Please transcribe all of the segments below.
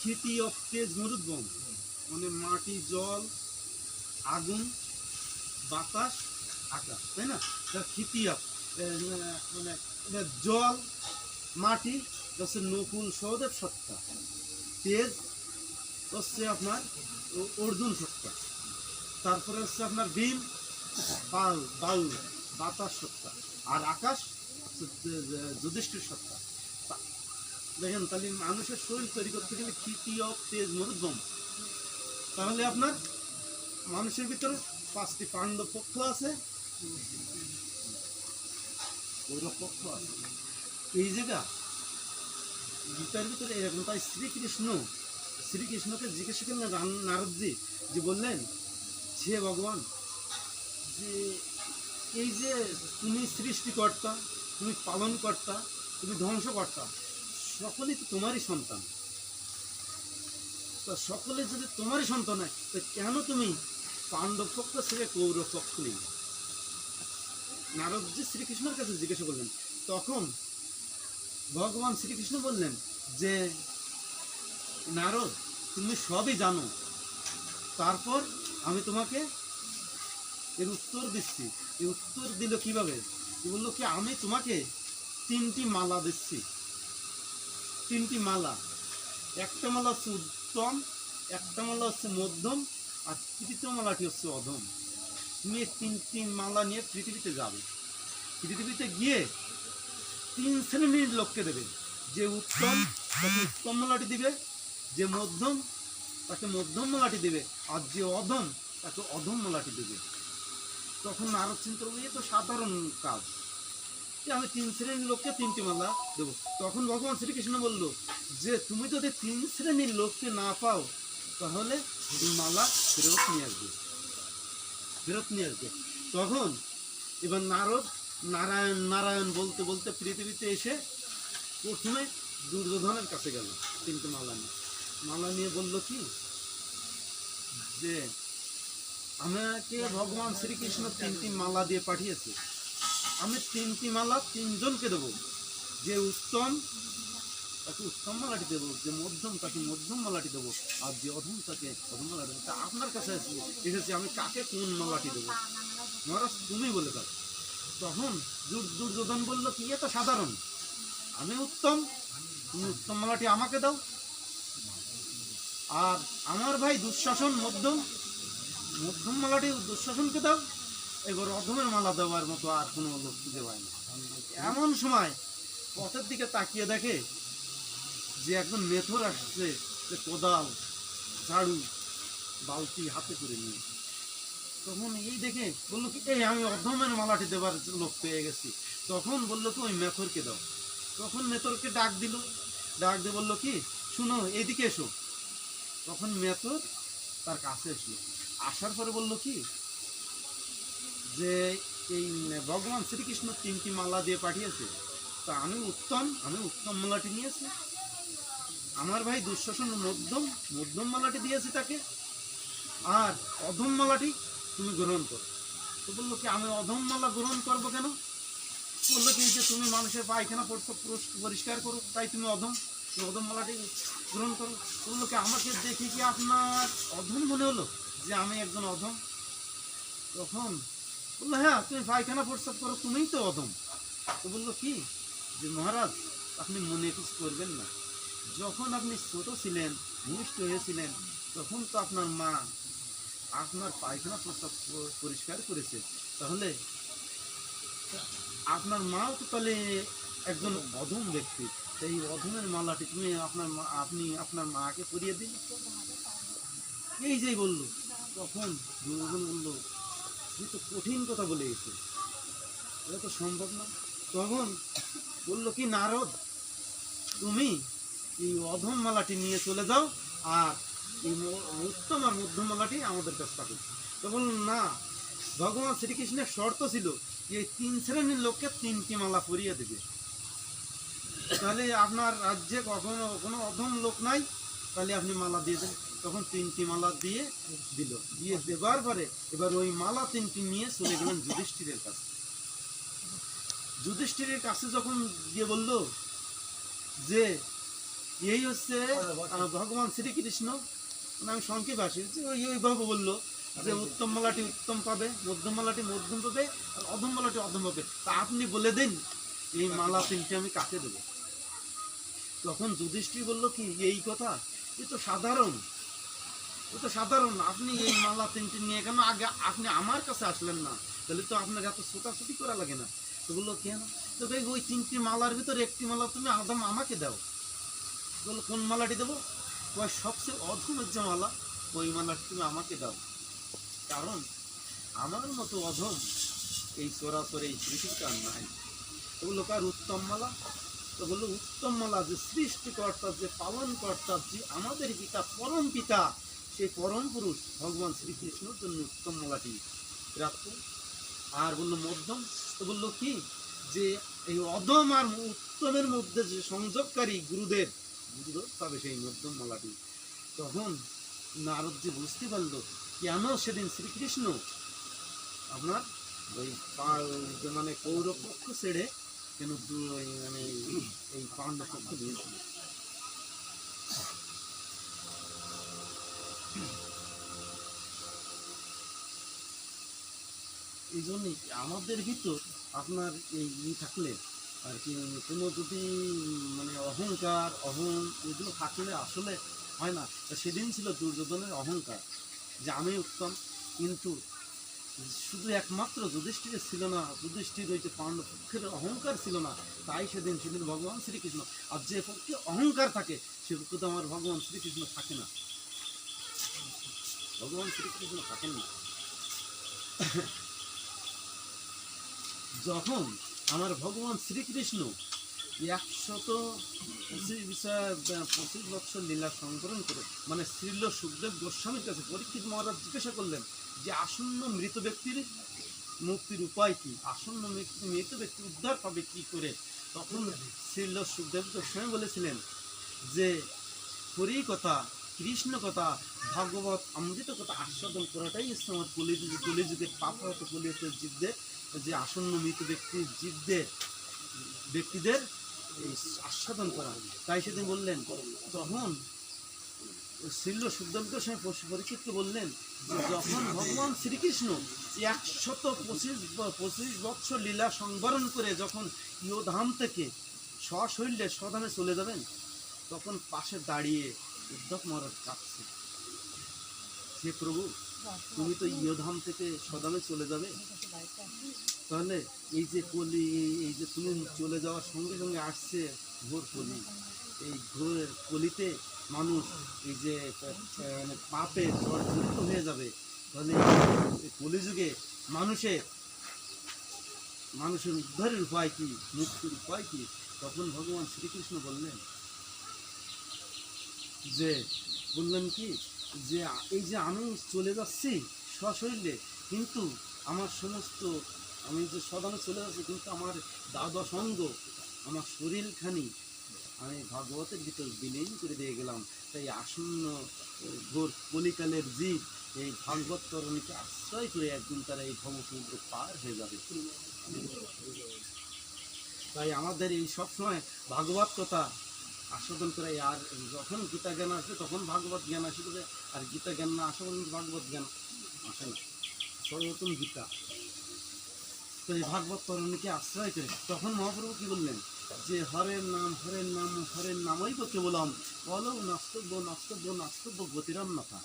স্থিতি অফ তেজ মরুদ্গম মানে মাটি, জল, আগুন, বাতাস, আকাশ, তাই না? স্থিতি অফ মানে জল, মাটি হচ্ছে নকুল সহদেব সত্তা। তেজ হচ্ছে আপনার অর্জুন সত্তা। তারপরে হচ্ছে আপনার বিল বাল বাতাস সত্তা। আর আকাশ যুধিষ্ঠির সত্তা। দেখেন, তাহলে মানুষের শরীর তৈরি করতে গেলে তৃতীয় তেজ, মরুদ্গম? তাহলে আপনার মানুষের ভিতরে পাঁচটি পাণ্ডব পক্ষ আছে। পক্ষ আছে। এই জায়গা, গীতার ভিতরে এরকম তাই শ্রীকৃষ্ণ, শ্রীকৃষ্ণকে জিজ্ঞেস করলেন নারদজি, যে বললেন, হে ভগবান, যে এই যে তুমি সৃষ্টিকর্তা, তুমি পালনকর্তা, তুমি ধ্বংসকর্তা সকলেই তো তোমারই সন্তান। তা সকলে যদি তোমারই সন্তান হয়, তো কেন তুমি পাণ্ডব পক্ষ থেকে কৌরব পক্ষ নেই? নারদজি শ্রীকৃষ্ণের কাছে জিজ্ঞাসা করলেন, তখন ভগবান শ্রীকৃষ্ণ বললেন যে, নারদ, তুমি সবই জানো। তারপর আমি তোমাকে এর উত্তর দিচ্ছি। এই উত্তর দিল কীভাবে? বলল কি, আমি তোমাকে তিনটি মালা দিচ্ছি। তিনটি মালা। একটা মালা হচ্ছে উত্তম, একটা মালা হচ্ছে মধ্যম, আর তৃতীয় মালাটি হচ্ছে অধম। তুমি এই তিনটি মালা নিয়ে পৃথিবীতে যাবে। পৃথিবীতে গিয়ে তিন শ্রেণির লোককে দেবে। যে উত্তম, তাকে উত্তম মালাটি দিবে। যে মধ্যম, তাকে মধ্যম মালাটি দেবে। আর যে অধম, তাকে অধম মালাটি দেবে। তখন নারদ চিন্তা এ তো সাধারণ কাজ। আমি তিন শ্রেণির লোককে তিনটি মালা দেবো। তখন ভগবান শ্রীকৃষ্ণ বলল, যে তুমি যদি তিন শ্রেণির লোককে না পাও, তাহলে মালা ফেরত নিয়ে আসবে। ফেরত নিয়ে আসবে। তখন এবার নারদ নারায়ণ নারায়ণ বলতে বলতে পৃথিবীতে এসে প্রথমে দুর্যোধনের কাছে গেল তিনটে মালা নিয়ে। মালা নিয়ে বলল কি? যে আমাকে ভগবান শ্রীকৃষ্ণ তিনটি মালা দিয়ে পাঠিয়েছে। আমি তিনটি মালা তিনজনকে দেবো। যে উত্তম, তাকে উত্তম মালাটি দেবো, যে মধ্যম, তাকে মধ্যম মালাটি দেবো, আর যে অধম, তাকে অধম মালাটি দেবো। তা আপনার কাছে এসে- এসেছি, আমি কাকে কোন মালাটি দেবো? মহারাজ, তুমি বলে দাও। তখন দুর- দুর্যোধন বলল, কি এ তো সাধারণ? আমি উত্তম, তুমি উত্তম মালাটি আমাকে দাও। আর আমার ভাই দুঃশাসন, মধ্যম মধ্যম মালাটি দুঃশাসনকে দাও। অধমের মালা দেওয়ার মতো আর কোনো লোক খুঁজে পায় না। এমন সময় পথের দিকে তাকিয়ে দেখে যে একজন মেথর আসছে, যে কোদাল, ঝাড়ু, বালতি হাতে করে নিয়ে। তখন এই দেখে বলল কি, এই, আমি অধমের মালাটি দেবার লোক পেয়ে গেছি। তখন বলল কি, ওই মেথরকে দাও। তখন মেথরকে ডাক দিল। ডাক দিয়ে বলল কি, শুনো এইদিকে এসো। তখন মেথর তার কাছে এসলো। আসার পরে বলল কি যে এই ভগবান শ্রীকৃষ্ণ তিনটি মালা দিয়ে পাঠিয়েছে, তা আমি উত্তম আমি উত্তম মালাটি নিয়েছি। আমার ভাই দুঃশাসন মধ্যম মধ্যম মালাটি দিয়েছি তাকে, আর অধম মালাটি তুমি গ্রহণ করো। তো বলল কি, আমি অধম মালা গ্রহণ করব কেন? বলল কি যে তুমি মানুষের পায়খানা পরিষ্কার পরিষ্কার করো, তাই তুমি অধম অধম মালাটি গ্রহণ করো। বলল কি, আমাকে দেখে কি আপনার অধম মনে হলো যে আমি একজন অধম? তখন বলল হ্যাঁ তুমি পায়খানা প্রস্তাব করো তুমিই তো অদম তো বলল, কি? যে মহারাজ, আপনি মনে কিছু করবেন না। যখন আপনি ছোট ছিলেন ভূমিষ্ঠ হয়েছিলেন, তখন তো আপনার মা আপনার পায়খানা প্রস্তাব পরিষ্কার করেছে। তাহলে আপনার মাও তো তাহলে একজন অধম ব্যক্তি। সেই অধমের মালাটি তুমি আপনার আপনি আপনার মাকে পরিয়ে দিন। এই যে বলল। তখন বলল তুই তো কঠিন কথা বলে গেছে এটা তো সম্ভব না। তখন বলল, কি নারদ, তুমি এই অধম মালাটি নিয়ে চলে যাও আর এই উত্তম আর মধ্যম মালাটি আমাদের কাছে পাবে তখন না, ভগবান শ্রীকৃষ্ণের শর্ত ছিল যে এই তিন শ্রেণির লোককে তিনটি মালা পরিয়ে দেবে। তাহলে আপনার রাজ্যে কখনো কোনো অধম লোক নাই, তাহলে আপনি মালা দিয়ে দেন। তখন তিনটি মালা দিয়ে দিল। দিয়ে দেবার পরে এবার ওই মালা তিনটি নিয়ে চলে গেলেন যুধিষ্ঠিরের কাছে। যুধিষ্ঠিরের কাছে যখন গিয়ে বলল যে, এই হচ্ছে ভগবান শ্রীকৃষ্ণ। মানে আমি সংক্ষেপে আসি। ওই ওইভাবে বলল যে, উত্তম মালাটি উত্তম পাবে, মধ্যম মালাটি মধ্যম পাবে, আর অধম মালাটি অধম পাবে। তা আপনি বলে দিন, এই মালা তিনটি আমি কাকে দেবো? তখন যুধিষ্ঠির বলল কি, এই কথা, এ তো সাধারণ। তো সাধারণ, আপনি এই মালা তিনটে নিয়ে কেন আগে আপনি আমার কাছে আসলেন না? তাহলে তো আপনার এত ছোটাছুটি করা লাগে না। তো বলল কেন? তো ওই তিনটি মালার ভিতরে একটি মালা তুমি আদম আমাকে দাও। বলল কোন মালাটি দেবো? ওই সবচেয়ে অধমের যে মালা, ওই মালাটি তুমি আমাকে দাও। কারণ আমার মতো অধম এই চোরাচরে এই পৃথিবীটা আর নাই। তো বলল কার উত্তম মালা? তো বলল উত্তম মালা যে সৃষ্টিকর্তা, যে পালন কর্তা যে আমাদের পিতা, পরম পিতা সেই পরম পুরুষ ভগবান শ্রীকৃষ্ণর জন্য উত্তম মালাটি প্রাপ্ত আর বলল, মধ্যম? তো বলল, কি? যে এই অদম আর উত্তমের মধ্যে যে সংযোগকারী গুরুদেব গুরুদেব পাবে সেই মধ্যম মালাটি তখন নারদ যে বুঝতে পারল, কেন সেদিন শ্রীকৃষ্ণ আপনার ওই মানে কৌরব পক্ষ ছেড়ে কেন মানে এই পাণ্ডব পক্ষ নিয়েছিল এই জন্যই আমাদের ভিতর আপনার এই ই থাকলে আর কি কোনো যদি মানে অহংকার, অহং এগুলো থাকলে আসলে হয় না। সেদিন ছিল দুর্যোধনের অহংকার, যে আমি উত্তম, কিন্তু শুধু একমাত্র যুধিষ্ঠির ছিল না, যুধিষ্ঠির ওই যে পাণ্ডব পক্ষের অহংকার ছিল না, তাই সেদিন সেদিন ভগবান শ্রীকৃষ্ণ, আর যে পক্ষে অহংকার থাকে, সে পক্ষে তো আমার ভগবান শ্রীকৃষ্ণ থাকে না। ভগবান শ্রীকৃষ্ণ থাকেন না। যখন আমার ভগবান শ্রীকৃষ্ণ একশত পঁচিশ বিষয় পঁচিশ বছর লীলা সংকলন করে মানে শ্রীল সুখদেব গোস্বামীর কাছে পরীক্ষিত মহারাজ জিজ্ঞাসা করলেন যে আসন্ন মৃত ব্যক্তির মুক্তির উপায় কী? আসন্ন মৃত- ব্যক্তি উদ্ধার পাবে কি করে? তখন শ্রীল সুখদেব গোস্বামী বলেছিলেন যে হরি কথা কৃষ্ণ কথা ভাগবত অমৃত কথা আস্বাদন করাটাই আমার কলিযুগ কলিযুগের পাপ হতে কলিতে জীবদের যে আসন্ন মৃত ব্যক্তির জীবদের ব্যক্তিদের আস্বাদন করা তাই সেদিন বললেন, তখন শিল্য সুদ্দন্ত স্বামী পরীক্ষিতকে বললেন যে যখন ভগবান শ্রীকৃষ্ণ একশত পঁচিশ পঁচিশ বৎসর লীলা সংবরণ করে যখন ইয়োধাম থেকে সশৈল্যে স্বধামে চলে যাবেন, তখন পাশে দাঁড়িয়ে উদ্ধব মহারাজ কাঁদছে। হে প্রভু তুমি তো ইয়োধাম থেকে সদামে চলে যাবে। তাহলে এই যে কলি, এই- যে তুমি চলে যাওয়ার সঙ্গে সঙ্গে আসছে ঘোর কলি। এই ঘোর কলিতে মানুষ এই যে মানে পাপে জর্জরিত হয়ে যাবে। তাহলে কলিযুগে মানুষের মানুষের উদ্ধারের উপায় কি, মুক্তির উপায় কি? তখন ভগবান শ্রীকৃষ্ণ বললেন যে, বললেন কি যে এই যে আমি চলে যাচ্ছি সশরীরে, কিন্তু আমার সমস্ত, আমি যে সদানে চলে যাচ্ছি, কিন্তু আমার দ্বাদশ অঙ্গ, আমার শরীরখানি আমি ভাগবতের ভিতর বিলীন করে দিয়ে গেলাম। তাই আসন্ন ঘোর কলিকালের জীব এই ভাগবত তরণীকে আশ্রয় করে একদিন তারা এই ভবসমুদ্র পার হয়ে যাবে। তাই আমাদের এই সবসময় ভাগবত কথা আস্বাদন করে আর যখন গীতা জ্ঞান আসবে, তখন ভাগবত জ্ঞান আসবে আর গীতা জ্ঞান না আসা পর্যন্ত ভাগবত জ্ঞান আসে না। সর্বপ্রথম গীতা। তো এই ভাগবত তরণীকে আশ্রয় করে তখন মহাপ্রভু কি বললেন? যে হরের নাম হরের নাম, হরের নামই তো কেবলম। বলো নাস্তব্য নাস্তব্য নাস্তব্য গতিরাম গতিরান্নতা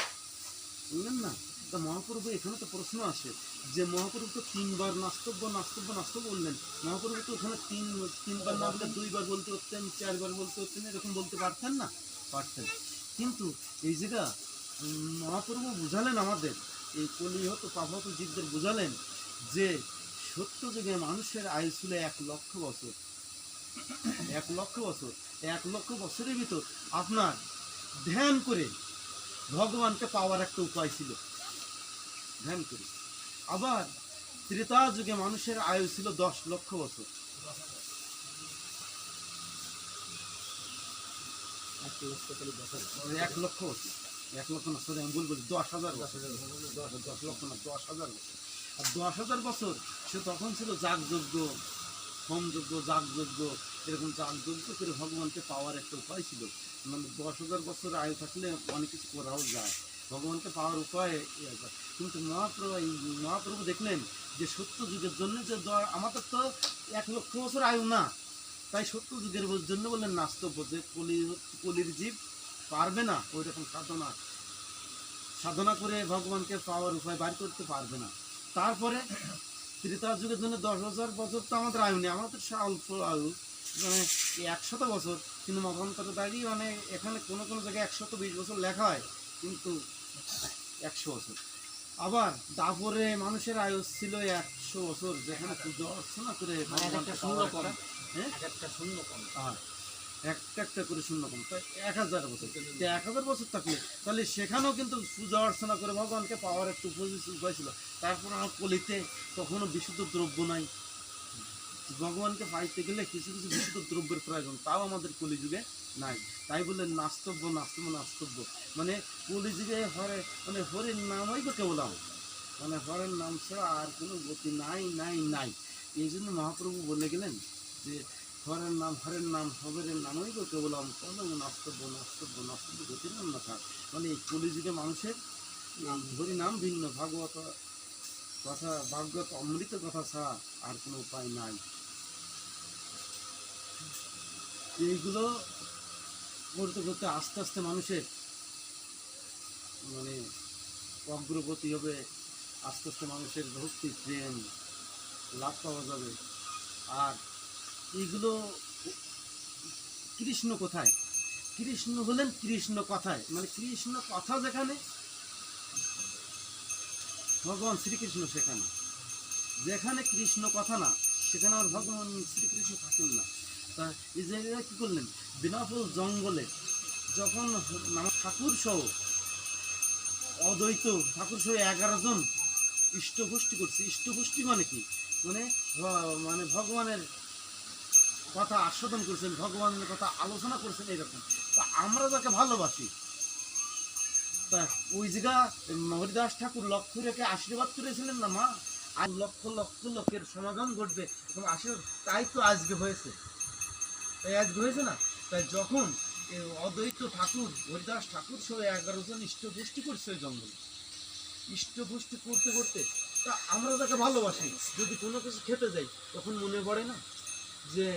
বুঝলেন না? তা মহাপ্রভু এখানে তো প্রশ্ন আসে যে মহাপ্রভু তো তিনবার নাস্তব্য নাস্তব্য নাস্তব্য বললেন। মহাপ্রভু তো ওখানে তিন, তিনবার না বলে দুইবার বলতে পারতেন চারবার বলতে পারতেন এরকম বলতে পারতেন না? পারতেন। কিন্তু এই জায়গা মহাপ্রভু বুঝালেন আমাদের, এই কলিহত, পাপহত জীবদের বুঝালেন যে সত্য যুগে মানুষের আয়ু ছিল এক লক্ষ বছর। এক লক্ষ বছর। এক লক্ষ বছরের ভিতর আপনার ধ্যান করে ভগবানকে পাওয়ার একটা উপায় ছিল। ধ্যান করে। আবার ত্রেতা যুগে মানুষের আয়ু ছিল দশ লক্ষ বছর। এক লক্ষ বছর। এক লক্ষ না সরি আমি ভুল বলছি, দশ হাজার বছর। দশ লক্ষ না, দশ হাজার বছর। আর দশ হাজার বছর, সে তখন ছিল যাগযজ্ঞ, হোমযজ্ঞ, যাগযজ্ঞ, এরকম জাগ্রত করে ভগবানকে পাওয়ার একটা উপায় ছিল। মানে দশ হাজার বছর আয়ু থাকলে অনেক কিছু করাও যায়। ভগবানকে পাওয়ার উপায়। কিন্তু মহাপ্রভু মহাপ্রভু দেখলেন যে সত্য যুগের জন্য যে আমাদের তো এক লক্ষ বছর আয়ু না। তাই সত্য যুগের জন্য বললেন, নাস্তব্য যে কলি কলির জীব পারবে না ওই রকম সাধনা। সাধনা করে ভগবানকে পাওয়ার উপায় বার করতে পারবে না। তারপরে ত্রেতা যুগের জন্য দশ হাজার বছর তো আমাদের আয়ু নেই। আমাদের অল্প আয়ু মানে একশত বছর। কিন্তু মতান্তরে দাঁড়িয়ে মানে এখানে কোনো কোনো জায়গায় একশত বিশ বছর লেখা হয়, কিন্তু একশো বছর। আবার দাপরে মানুষের আয়ু ছিল একশো বছর যেখানে পুজো অর্চনা করে ভগবানকে শূন্য কম। একটা- হ্যাঁ? এক শূন্য কম একটা একটা করে শূন্য কম তাই এক হাজার বছর। এক হাজার বছর থাকলে তাহলে সেখানেও কিন্তু পূজা অর্চনা করে ভগবানকে পাওয়ার একটু উপায় ছিল তারপর আমার কলিতে কখনো বিশুদ্ধ দ্রব্য নাই। ভগবানকে পাইতে গেলে কিছু কিছু বিশুদ্ধ দ্রব্যের প্রয়োজন তাও আমাদের কলিযুগে নাই। তাই বলে নাস্তব্য নাস্তব্য নাস্তব্য। মানে কলিযুগে হরে মানে হরির নামই তো কেবল। মানে হরের নাম ছাড়া আর কোনো গতি নাই নাই নাই। এই জন্য মহাপ্রভু বলে গেলেন যে, হরের নাম হরের নাম হরের নামই তো কেবল কোনো নাস্তব্য নাস্তব্য নাস্তব্য গতির নাম না থাক। মানে এই কলিযুগে মানুষের হরি নাম ভিন্ন। ভাগবত কথা, ভাগবত অমৃত কথা ছাড়া আর কোনো উপায় নাই। এইগুলো করতে করতে আস্তে আস্তে মানুষের মানে অগ্রগতি হবে, আস্তে আস্তে মানুষের ভক্তি, প্রেম লাভ পাওয়া যাবে। আর এইগুলো কৃষ্ণ কোথায়? কৃষ্ণ হলেন কৃষ্ণ কথায়। মানে কৃষ্ণ কথা যেখানে, ভগবান শ্রীকৃষ্ণ সেখানে। যেখানে কৃষ্ণ কথা না, সেখানে আর ভগবান শ্রীকৃষ্ণ থাকেন না। তা জায়গায় কী করলেন? বিনাফল জঙ্গলে যখন ঠাকুর সহ অদ্বৈত ঠাকুর সহ এগারো জন ইষ্টগোষ্ঠী করছে, ইষ্টগোষ্ঠী মানে কি? মানে মানে ভগবানের কথা আস্বাদন করছেন, ভগবানের কথা আলোচনা করছেন এরকম তা আমরা যাকে ভালোবাসি, তা ওই জায়গা হরিদাস ঠাকুর লক্ষ্য রেখে আশীর্বাদ করেছিলেন না মা? আর লক্ষ লক্ষ লোকের সমাধান ঘটবে এবং আশীর্বাদ তাই তো আজকে হয়েছে। আজকে হয়েছে না? তাই যখন অদ্বৈত ঠাকুর, হরিদাস ঠাকুর সহ এগারো জন ইষ্টগোষ্ঠী করছে ওই জঙ্গলে। ইষ্টগোষ্ঠী করতে করতে, তা আমরা যাকে ভালোবাসি। যদি কোনো কিছু খেতে যাই, তখন মনে পড়ে না? যে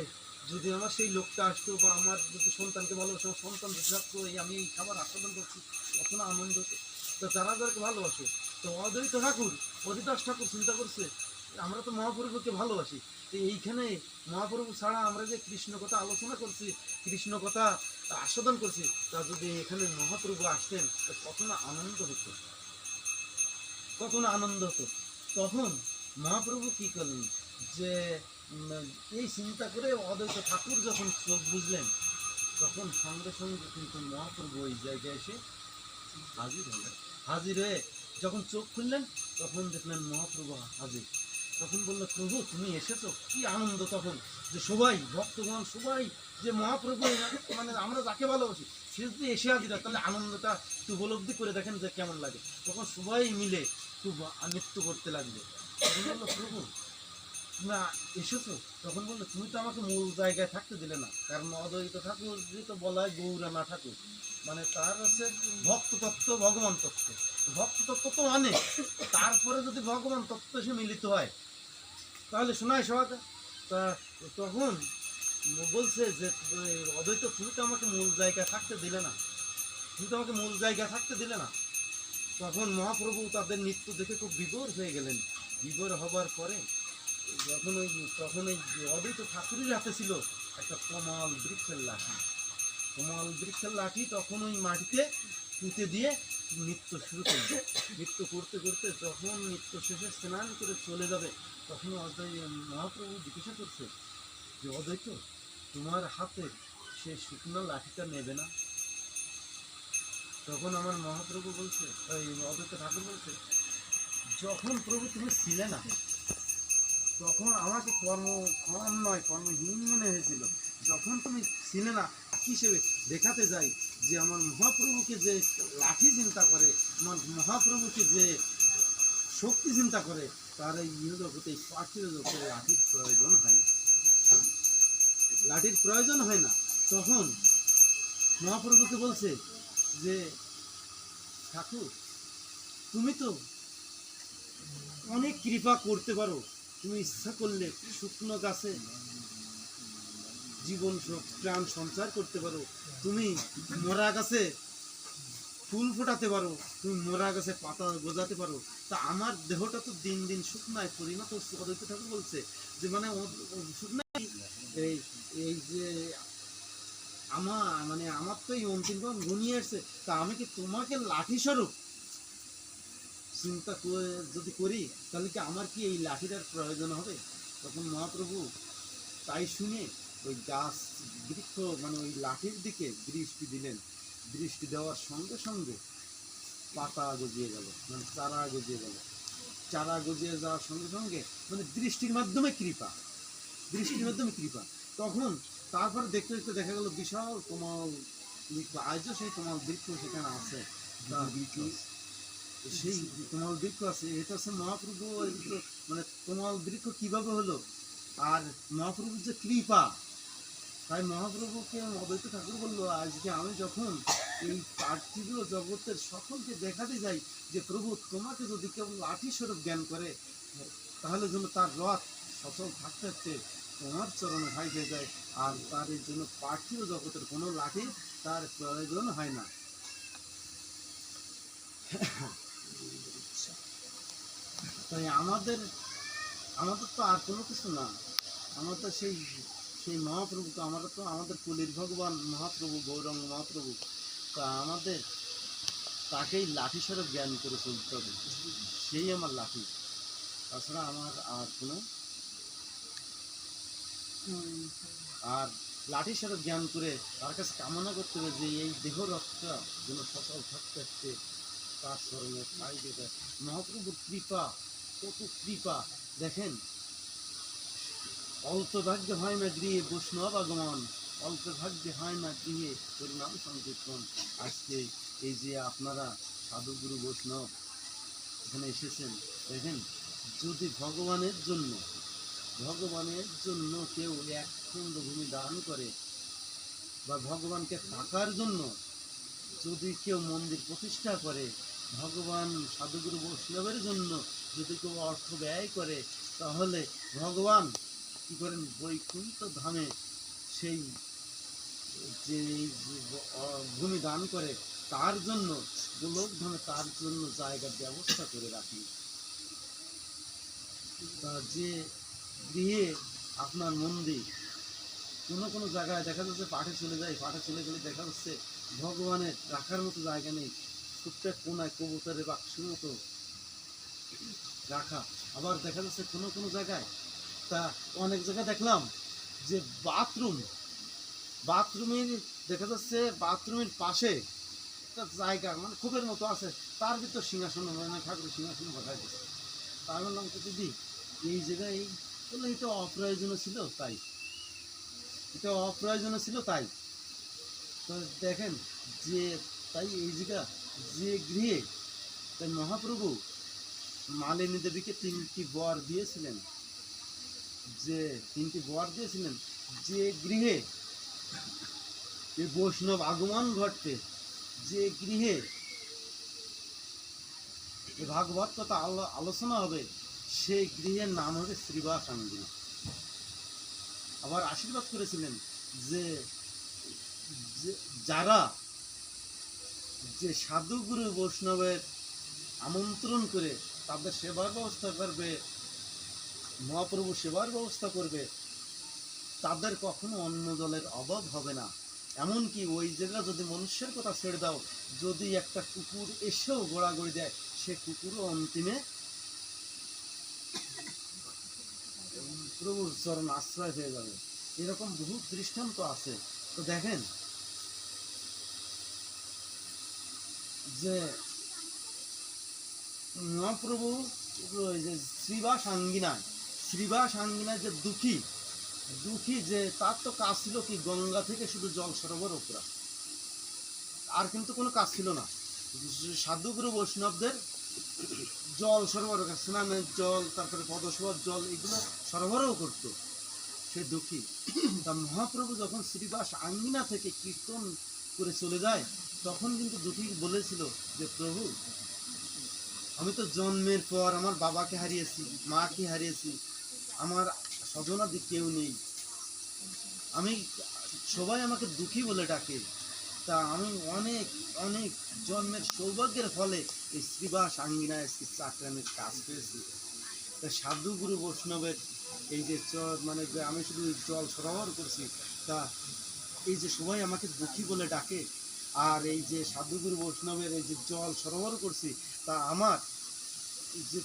যদি আমার সেই লোকটা আসতো বা আমার যদি সন্তানকে ভালোবাসে সন্তান বেঁচে থাকতো, এই আমি এই খাবার আস্বাদন করছি কত না আনন্দ তো যারা যাদেরকে ভালোবাসে, তো অদ্বৈত ঠাকুর, হরিদাস ঠাকুর চিন্তা করছে, আমরা তো মহাপ্রভুকে ভালোবাসি। তো এইখানে মহাপ্রভু ছাড়া আমরা যে কৃষ্ণ কথা আলোচনা করছি, কৃষ্ণ কথা আস্বাদন করছি, তা যদি এখানে মহাপ্রভু আসতেন কত না আনন্দ হতো। কত না আনন্দ হতো। তখন মহাপ্রভু কি করলেন? যে এই চিন্তা করে অদ্বৈত ঠাকুর যখন চোখ বুঝলেন, তখন সঙ্গে সঙ্গে কিন্তু মহাপ্রভু ওই জায়গায় এসে হাজির হলেন। হাজির হয়ে যখন চোখ খুললেন, তখন দেখলেন মহাপ্রভু হাজির। তখন বলল, প্রভু, তুমি এসেছ? কি আনন্দ তখন? যে সবাই, ভক্তগণ সবাই, যে মহাপ্রভু মানে আমরা যাকে ভালোবাসি, সে যদি এসে হাজির তাহলে আনন্দটা একটু উপলব্ধি করে দেখেন যে কেমন লাগে। তখন সবাই মিলে খুব নৃত্য করতে লাগল। তখন বলল, প্রভু তুমি এসেছ? তখন বলল, তুমি তো আমাকে মূল জায়গায় থাকতে দিলে না, কারণ অদ্বৈত ঠাকুর যে তো বলা হয় গৌরানা ঠাকুর মানে তার হচ্ছে ভক্ত তত্ত্ব, ভগবান তত্ত্ব। ভক্ত তত্ত্ব তো মানে তারপরে যদি ভগবান তত্ত্ব এসে মিলিত হয় তাহলে শোনায় সবাইকে। তা তখন বলছে যে অদ্বৈত তুমি তো আমাকে মূল জায়গায় থাকতে দিলে না। তুমি তো আমাকে মূল জায়গায় থাকতে দিলে না। তখন মহাপ্রভু তাদের নৃত্য দেখে খুব বিভোর হয়ে গেলেন। বিভোর হবার পরে যখন ওই, তখন ওই অদ্বৈত ঠাকুরের হাতে ছিল একটা কমাল বৃক্ষের লাঠি। কমাল বৃক্ষের লাঠি তখন ওই মাটিতে পুঁতে দিয়ে নৃত্য শুরু করবে নৃত্য করতে করতে যখন নৃত্য শেষে স্নান করে চলে যাবে তখন অদ্বৈ মহাপ্রভু জিজ্ঞাসা করছে যে অদ্বৈত তোমার হাতে সে শুকনো লাঠিটা নেবে না? তখন আমার মহাপ্রভু বলছে ওই অদ্বৈত ঠাকুর বলছে, যখন প্রভু তুমি ছিলে না, তখন আমাকে কর্ম ক্ষম নয় কর্মহীন মনে হয়েছিল। যখন তুমি ছিলে না হিসেবে দেখাতে যাই যে, আমার মহাপ্রভুকে যে লাঠি চিন্তা করে, আমার মহাপ্রভুকে যে শক্তি চিন্তা করে তার এই লাঠির প্রয়োজন হয় না। লাঠির প্রয়োজন হয় না। তখন মহাপ্রভুকে বলছে যে, ঠাকুর, তুমি তো অনেক কৃপা করতে পারো। তুমি ইচ্ছা করলে শুকনো গাছে জীবন প্রাণ সঞ্চার করতে পারো। তুমি মরা গাছে ফুল ফোটাতে পারো তুমি মরা গাছে পাতা গোজাতে পারো, তা আমার দেহটা তো দিন দিন শুকনায় পরিণত অদ্বৈত ঠাকুর বলছে, যে মানে শুকনায় এই এই যে আমার মানে আমার তো এই অন্তিম কাল ঘনিয়ে আসছে, তা আমি কি তোমাকে লাঠি স্বরূপ? চিন্তা করে যদি করি, তাহলে কি আমার কি এই লাঠিটার প্রয়োজন হবে? তখন মহাপ্রভু তাই শুনে ওই গাছ বৃক্ষ মানে ওই লাঠির দিকে দৃষ্টি দিলেন। দৃষ্টি দেওয়ার সঙ্গে সঙ্গে পাতা গজিয়ে গেল মানে চারা গজিয়ে গেল। চারা গজিয়ে যাওয়ার সঙ্গে সঙ্গে মানে দৃষ্টির মাধ্যমে কৃপা দৃষ্টির মাধ্যমে কৃপা। তখন তারপরে দেখতে দেখতে দেখা গেল বিশাল কমল বৃক্ষ আজও সেই কমল বৃক্ষ সেখানে আছে। সেই কমল বৃক্ষ আছে এটা হচ্ছে মহাপ্রভু মানে কমল বৃক্ষ কীভাবে হলো? আর মহাপ্রভুর যে কৃপা তাই মহাপ্রভুকে অদ্বৈত ঠাকুর বলল, আজকে আমি যখন এই পার্থিব জগতের সকলকে দেখাতে যাই যে প্রভু তোমাকে যদি কেউ লাঠি স্বরূপ জ্ঞান করে, তাহলে যেন তার রথ সচল থাকতে থাকতে তোমার চরণে ভাই হয়ে যায় আর তার এই জন্য পার্থিব জগতের কোনো লাঠি তার প্রয়োজন হয় না। তাই আমাদের আমাদের তো আর কোনো কিছু না। আমাদের সেই সেই মহাপ্রভু তো আমরা তো আমাদের কুলির ভগবান, মহাপ্রভু, গৌরঙ্গ মহাপ্রভু। তা আমাদের তাকেই লাঠি স্বরূপ জ্ঞান করে চলতে হবে সেই আমার লাঠি। তাছাড়া আমার আর কোনো আর লাঠি স্বরূপ জ্ঞান করে তার কাছে কামনা করতে হবে যে এই দেহ রক্তটা যেন সচল থাকতে থাকতে তার স্মরণে ঠাই দেবে মহাপ্রভুর কৃপা, কত কৃপা। দেখেন অল্প ভাগ্য হয় না গৃহে বৈষ্ণব আগমন অল্প ভাগ্যে হয় না গৃহে পরিণাম সংকীর্তন। আজকে এই যে আপনারা সাধুগুরু বৈষ্ণব এখানে এসেছেন, দেখেন, যদি ভগবানের জন্য ভগবানের জন্য কেউ এক খণ্ড ভূমি দান করে বা ভগবানকে থাকার জন্য যদি কেউ মন্দির প্রতিষ্ঠা করে, ভগবান সাধুগুরু বৈষ্ণবের জন্য যদি কেউ অর্থ ব্যয় করে, তাহলে ভগবান কি করেন? বৈকুণ্ঠ ধামে সেই যে ভূমি দান করে, তার জন্য গোলক ধামে তার জন্য জায়গার ব্যবস্থা করে রাখি। তা যে গৃহে আপনার মন্দির, কোনো কোনো জায়গায় দেখা যাচ্ছে পাঠে চলে যায়, পাঠে চলে গেলে দেখা যাচ্ছে ভগবানের রাখার মতো জায়গা নেই ছোট্ট কোনায় কবুতরের বাক্সের মতো রাখা। আবার দেখা যাচ্ছে কোনো কোনো জায়গায় তা অনেক জায়গায় দেখলাম যে বাথরুম বাথরুমের দেখা যাচ্ছে বাথরুমের পাশে একটা জায়গা মানে খুবের মতো আছে। তার ভিতর সিংহাসন মানে ঠাকুরের সিংহাসন বসাই দিচ্ছে তা আমি বললাম তো দিদি, এই জায়গায় বলল এটা অপ্রয়োজনীয় ছিল তাই। এটা অপ্রয়োজনীয় ছিল তাই। তো দেখেন যে তাই এই জায়গা, যে গৃহে তাই মহাপ্রভু মালিনী দেবীকে তিনটি বর দিয়েছিলেন। যে তিনটি বর দিয়েছিলেন, যে গৃহে এই বৈষ্ণব আগমন ঘটবে যে গৃহে এই ভাগবত কথা আলো- আলোচনা হবে, সেই গৃহের নাম হবে শ্রীবাস আঙ্গিনা আবার আশীর্বাদ করেছিলেন যে- যারা যে সাধুগুরু বৈষ্ণবের আমন্ত্রণ করে তাদের সেবার ব্যবস্থা করবে মহাপ্রভু সেবার ব্যবস্থা করবে, তাদের কখনো অন্য জলের অভাব হবে না। এমনকি ওই জায়গা যদি মনুষ্যের কথা ছেড়ে দাও, যদি একটা কুকুর এসেও গোড়াগড়ি দেয়, সে কুকুরও অন্তিমে প্রভুর চরণ আশ্রয় হয়ে যাবে। এরকম বহু দৃষ্টান্ত আছে। তো দেখেন যে মহাপ্রভু যে শ্রীবাস আঙ্গিনায় শ্রীবাস আঙ্গিনায় যে দুঃখী দুঃখী যে, তার তো কাজ ছিল কি, গঙ্গা থেকে শুধু জল সরবরাহ করা আর কিন্তু কোনো কাজ ছিল না। সাধুগুরু বৈষ্ণবদের জল সরবরাহ স্নানের জল, তারপরে পদসভার জল, এগুলো সরবরাহ করতো। সে দুঃখী। তা মহাপ্রভু যখন শ্রীবাস আঙ্গিনা থেকে কীর্তন করে চলে যায়, তখন কিন্তু দুঃখী বলেছিল যে, প্রভু, আমি তো জন্মের পর আমার বাবাকে হারিয়েছি, মাকে হারিয়েছি আমার স্বজনাদি কেউ নেই। আমি সবাই আমাকে দুঃখী বলে ডাকে। তা আমি অনেক অনেক জন্মের সৌভাগ্যের ফলে এই শ্রীবাস আঙ্গিনায় আজকে চাকরানের কাজ পেয়েছি। তা সাধু গুরু বৈষ্ণবের এই যে মানে আমি শুধু জল সরবরাহ করছি, তা এই যে সবাই আমাকে দুঃখী বলে ডাকে, আর এই যে সাধুগুরু বৈষ্ণবের এই যে জল সরবরাহ করছি, তা আমার যে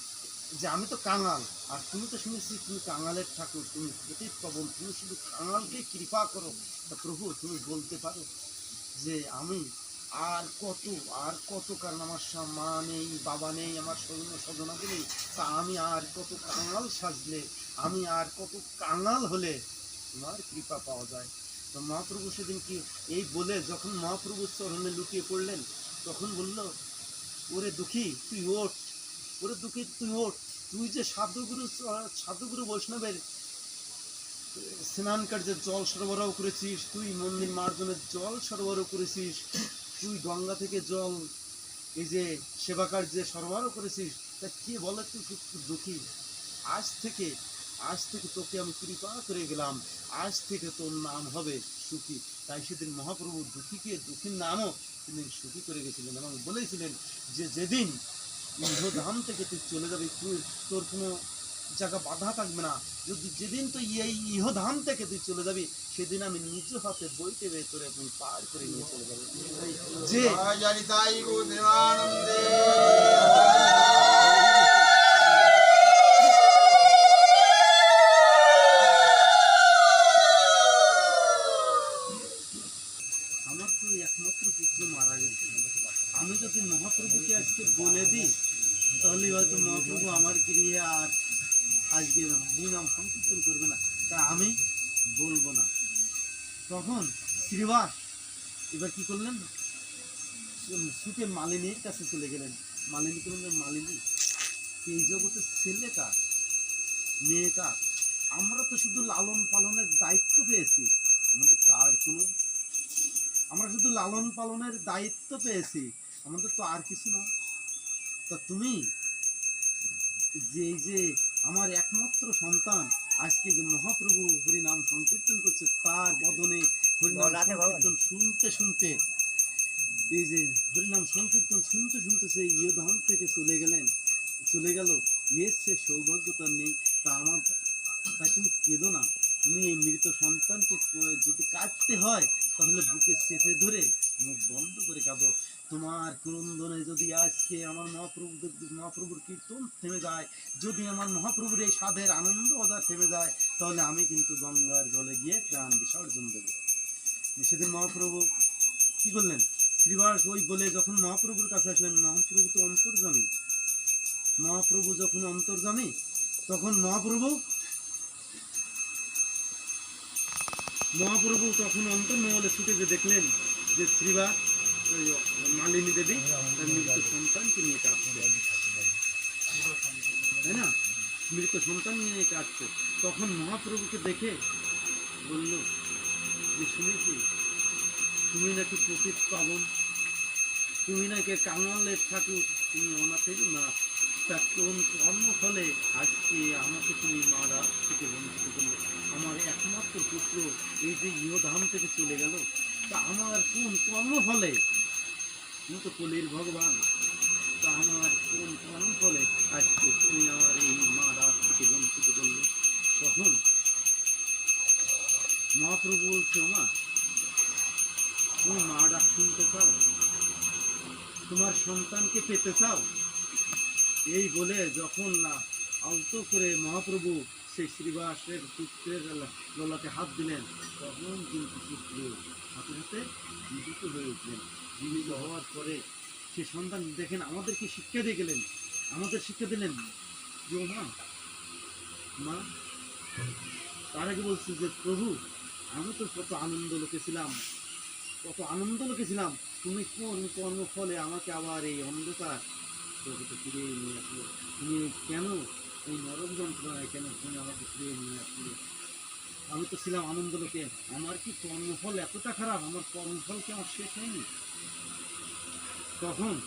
যে আমি তো কাঙাল, আর তুমি তো শুনেছি তুমি কাঙালের ঠাকুর, তুমি অতীত পাবন তুমি শুধু কাঙালকে কৃপা করো, তা প্রভু তুমি বলতে পারো যে আমি আর কত আর কত, কারণ আমার মা নেই, বাবা নেই, আমার স্বজন স্বজনাদি তা আমি আর কত কাঙাল সাজলে, আমি আর কত কাঙাল হলে তোমার কৃপা পাওয়া যায়। তো মহাপ্রভু সেদিন কি এই বলে যখন মহাপ্রভুর চরণে লুকিয়ে পড়লেন, তখন বলল, ওরে দুঃখী, তুই ওঠ ওরে দুঃখী তুই ওঠ। তুই যে সাধুগুরু সাধুগুরু বৈষ্ণবের স্নান কার্যের জল সরবরাহ করেছিস, তুই মন্দির মার্জনের জল সরবরাহ করেছিস, তুই গঙ্গা থেকে জল এই যে সেবা কার্যে সরবরাহ করেছিস, তা কি বলে তুই দুঃখী? আজ থেকে আজ থেকে তোকে আমি কৃপা করে গেলাম। আজ থেকে তোর নাম হবে সুখী। তাই সেদিন মহাপ্রভু দুঃখীকে, দুঃখীর নামও তিনি সুখী করে গেছিলেন এবং বলেছিলেন যে যেদিন ইহধাম থেকে তুই চলে যাবি তুই তোর কোনো জায়গা বাধা থাকবে না। যদি যেদিন তুই এই ইহধাম থেকে তুই চলে যাবি, সেদিন আমি নিজ হাতে বইতে বের করে আমি পার করে নিয়ে চলে যাব। যে আমার তো একমাত্র পুত্র মারা গেছে। আমি যদি মহাপ্রভুকে আজকে বলে দিই তাহলে হয়তো মহাপ্রভু আমার গৃহে আর আজকে হরিনাম সংকীর্তন করবে না। তা আমি বলব না। তখন শ্রীবাস এবার কি করলেন? সুখে মালিনীর কাছে চলে গেলেন। মালিনী বললেন? মালিনী এই জগতের ছেলে কার মেয়ে কার আমরা তো শুধু লালন পালনের দায়িত্ব পেয়েছি। আমাদের তো আর কোনো, আমরা শুধু লালন পালনের দায়িত্ব পেয়েছি। আমাদের তো আর কিছু না। তা তুমি? যে এই যে আমার একমাত্র সন্তান আজকে যে মহাপ্রভু হরিনাম সংকীর্তন করছে তার বদনে হরিনাম সংকীর্তন শুনতে শুনতে এই যে হরিনাম সংকীর্তন শুনতে শুনতে সেই ইয়ধাম থেকে চলে গেলেন চলে গেল। এর সে সৌভাগ্য তার নেই তা আমার তাই তুমি কেঁদো না। তুমি এই মৃত সন্তানকে যদি কাঁদতে হয় তাহলে বুকে চেপে ধরে মুখ বন্ধ করে কাঁদো। তোমার ক্রন্দনে যদি আজকে আমার মহাপ্রভু মহাপ্রভুর কীর্তন থেমে যায়, যদি আমার মহাপ্রভুর এই স্বাদের আনন্দ বাজার থেমে যায়, তাহলে আমি কিন্তু গঙ্গার জলে গিয়ে প্রাণ বিসর্জন দেবো। সেদিন মহাপ্রভু কি করলেন শ্রীবাস ওই বলে যখন মহাপ্রভুর কাছে আসলেন, মহাপ্রভু তো অন্তর্জামী মহাপ্রভু যখন অন্তর্জামী তখন মহাপ্রভু মহাপ্রভু তখন অন্তর্মহলে ছুটে যে দেখলেন যে শ্রীবাস মালিনী দেবী, তার মৃত সন্তানকে নিয়ে কাঁদছে। তাই না? মৃত সন্তান নিয়ে কাঁদছে। তখন মহাপ্রভুকে দেখে বলল, যে শুনেছি, তুমি নাকি প্রকৃত পাবন। তুমি নাকি কাঙালের ঠাকুর। তুমি অনাথের না তা কোন কর্মফলে আজকে আমাকে তুমি মারা থেকে বঞ্চিত করলে? আমার একমাত্র পুত্র এই যে ইহধাম থেকে চলে গেল। তা আমার কোন কর্মফলে তুমি তো কলির ভগবান। তা আমার কোন কর্মফলে আজকে তুমি আমার এই মা রাত থেকে বঞ্চিত করলে। তখন মহাপ্রভু বলছে, মা, তুমি মা ডাক শুনতে চাও? তোমার সন্তানকে পেতে চাও? এই বলে যখন আলতো করে মহাপ্রভু সেই শ্রীবাসের পুত্রের গলাতে হাত দিলেন, তখন কিন্তু পুত্র হাতে হাতে জীবিত হয়ে উঠলেন জীবিত হওয়ার পরে সে সন্তান দেখেন আমাদেরকে শিক্ষা দিয়ে গেলেন? আমাদের শিক্ষা দিলেন যে মা মা, তার আগে বলছে যে, প্রভু, আমি তো কত আনন্দ লোকে ছিলাম, কত আনন্দ লোকে ছিলাম। তুমি কোন কর্মফলে আমাকে আবার এই অন্ধকার প্রভুকে ফিরে নিয়ে আসলো? তুমি কেন এই নরক যন্ত্রণায় কেন তুমি আমাকে ফিরে নিয়ে আসলে? আমি তো ছিলাম আনন্দ লোকে। আমার কি কর্মফল এতটা খারাপ? আমার কর্মফল কি আমার শেষ হয়নি? তখন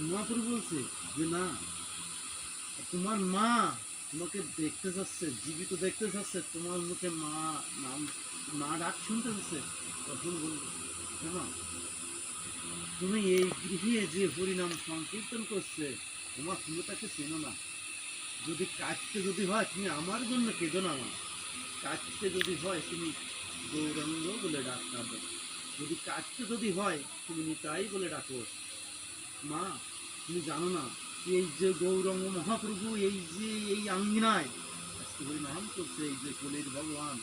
মহাপুরু বলছে যে, না, তোমার মা তোমাকে দেখতে যাচ্ছে, জীবিত দেখতে যাচ্ছে, তোমার মুখে মা, নাম, মা ডাক শুনতে যাচ্ছে। তখন বলব তুমি এই গৃহে যে হরিনাম সংকীর্তন করছে, তোমার তুমি তাকে চেনো না। যদি কাটতে যদি হয়, তুমি আমার জন্য কেঁদো না মা। কাটতে যদি হয়, তুমি গৌরাঙ্গ বলে ডাক কাঁদো যদি কাটতে যদি হয়, তুমি নিতাই বলে ডাকো। মা, তুমি জানো না, এই যে গৌরঙ্গ মহাপ্রভু, এই যে এই আঙ্গিনায় আজকে হরিনাম করছে এই যে কোলের ভগবান।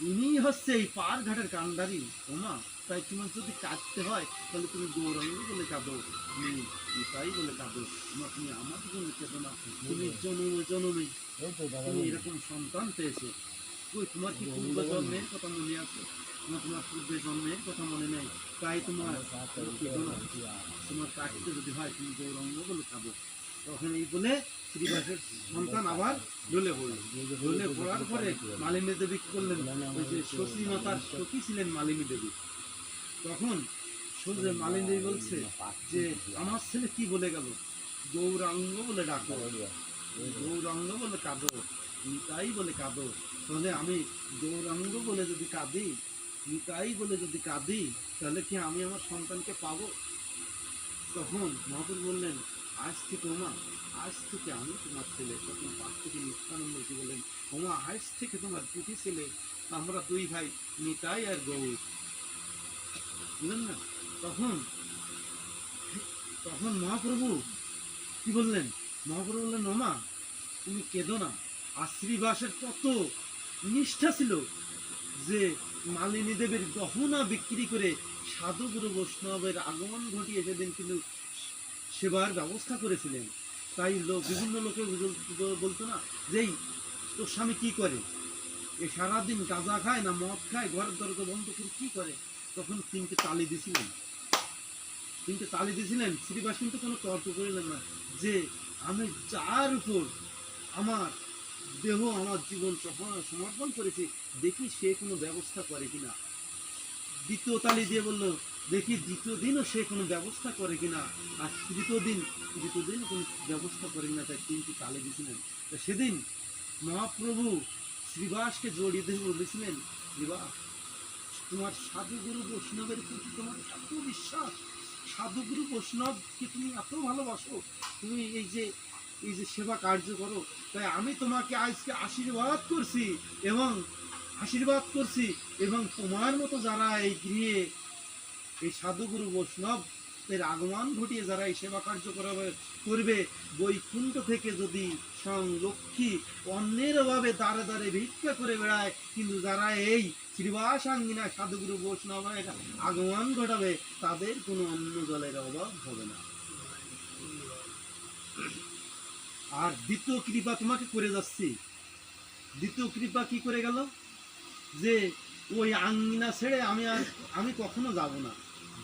ইনি হচ্ছে এই পার ঘাটের কান্ডারি। ওমা তাই তোমার যদি কাটতে হয়, তাহলে তুমি গৌরঙ্গ বলে কাঁদো। তুমি নিতাই বলে কাঁদো। তুমি আমার জন্য কেঁদো না। তুমি জনমে জনমে তুমি এরকম সন্তান পেয়েছ। কই তোমার কি পূর্ব জন্মের কথা মনে আছে? তোমার তোমার পূর্বে জন্মের কথা মনে নেই। তাই তোমার তোমার কাটিতে যদি হয় তুমি গৌরঙ্গ বলে খাব। তখন এই বলে শ্রীবাসের সন্তান আবার ডলে পড়ল। ডলে পড়ার পরে মালিনী দেবী কি করলেন? ওই যে শশী মাতার সখী ছিলেন মালিনী দেবী। তখন শুনলে মালিনী দেবী বলছে যে আমার ছেলে কি বলে গেল? গৌরাঙ্গ বলে ডাকো গৌরাঙ্গ বলে কাঁদো, নিতাই বলে কাঁদো। তাহলে আমি গৌরাঙ্গ বলে যদি কাঁদি, নিতাই বলে যদি কাঁদি, তাহলে কি আমি আমার সন্তানকে পাবো? তখন মহাপুর বললেন, আজ থেকে ওমা, আজ থেকে আমি তোমার ছেলে। তখন পাশ থেকে নিত্যানন্দ কি বললেন, ওমা, আজ থেকে তোমার দুটি ছেলে, আমরা দুই ভাই, নিতাই আর গৌর। বুঝলেন না? তখন তখন মহাপ্রভু কি বললেন? মহাপ্রভু বললেন ওমা তুমি কেঁদো না। আর শ্রীবাসের কত নিষ্ঠা ছিল যে মালিনী দেবীর গহনা বিক্রি করে সাধুগুরু বৈষ্ণবের আগমন ঘটিয়ে সেদিন কিন্তু সেবার ব্যবস্থা করেছিলেন। তাই লোক বিভিন্ন লোকে বলতো না যেই তোর স্বামী কি করে? এ সারাদিন গাঁজা খায় না মদ খায়? ঘরের দরজা বন্ধ করে কি করে? তখন তিনটে তালি দিছিলেন। তিনটে তালি দিছিলেন। শ্রীবাস কিন্তু কোনো তর্ক করিলেন না যে আমি যার উপর আমার দেহ, আমার জীবন সম- সমর্পণ করেছি, দেখি সে কোনো ব্যবস্থা করে কিনা। দ্বিতীয় তালি দিয়ে বলল, দেখি দ্বিতীয় দিনও সে কোনো ব্যবস্থা করে কিনা। আর তৃতীয় দিন তৃতীয় দিন কোনো ব্যবস্থা করে কিনা, তাই তিনটি তালে দিয়েছিলেন। তা সেদিন মহাপ্রভু শ্রীবাসকে জড়িয়ে দিয়ে বলেছিলেন, শ্রীবাস, তোমার সাধুগুরু বৈষ্ণবের প্রতি তোমার এত বিশ্বাস সাধুগুরু বৈষ্ণবকে তুমি এত ভালোবাসো, তুমি এই যে এই যে সেবা কার্য করো, তাই আমি তোমাকে আজকে আশীর্বাদ করছি এবং আশীর্বাদ করছি এবং তোমার মতো যারা এই গৃহে এই সাধুগুরু বৈষ্ণব এর আগমন ঘটিয়ে যারা এই সেবা কার্য করাবে, করবে, বৈকুণ্ঠ থেকে যদি স্বয়ং লক্ষ্মী অন্যের অভাবে দাঁড়ে দাঁড়ে ভিক্ষা করে বেড়ায়, কিন্তু যারা এই শ্রীবাস আঙ্গিনা সাধুগুরু বৈষ্ণবের আগমন ঘটাবে, তাদের কোনো অন্য জলের অভাব হবে না। আর দ্বিতীয় কৃপা তোমাকে করে যাচ্ছি। দ্বিতীয় কৃপা কি করে গেল? যে ওই আঙ্গিনা ছেড়ে আমি আর, আমি কখনো যাব না।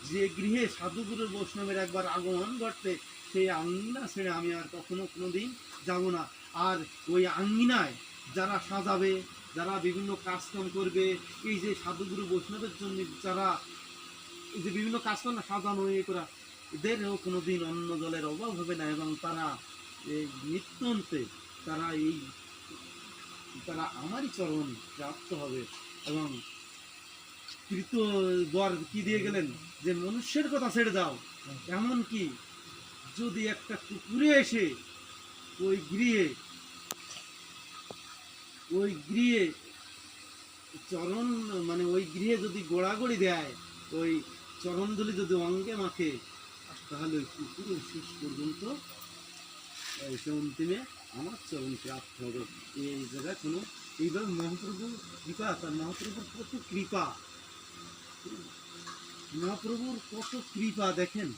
যে গৃহে সাধুগুরু বৈষ্ণবের একবার আগমন ঘটতে সেই আঙ্গিনা ছেড়ে আমি আর কখনো কোনো দিন যাব না। আর ওই আঙ্গিনায় যারা সাজাবে যারা বিভিন্ন কাজকাম করবে, এই যে সাধুগুরু বৈষ্ণবের জন্য যারা এই যে বিভিন্ন কাজকর্ম সাজানো ইয়ে করা, এদেরও কোনো দিন অন্য জলের অভাব হবে না এবং তারা এই নিত্যন্তে তারা এই তারা আমারই চরণ প্রাপ্ত হবে এবং তৃতীয় বর কি দিয়ে গেলেন? যে মনুষ্যের কথা ছেড়ে দাও। এমন কি যদি একটা কুকুরে এসে ওই গৃহে ওই গৃহে, চরণ মানে ওই গৃহে যদি গোড়াগড়ি দেয়, ওই চরণধুলি যদি অঙ্গে মাখে, তাহলে ওই কুকুরের শেষ পর্যন্ত এসে অন্তিমে আমার চরণ প্রাপ্ত হবে। এই জায়গায় কোনো এইভাবে মহাপ্রভুর কৃপা, তার মহাপ্রভুর কত কৃপা? মহাপ্রভুর কত কৃপা, দেখেন।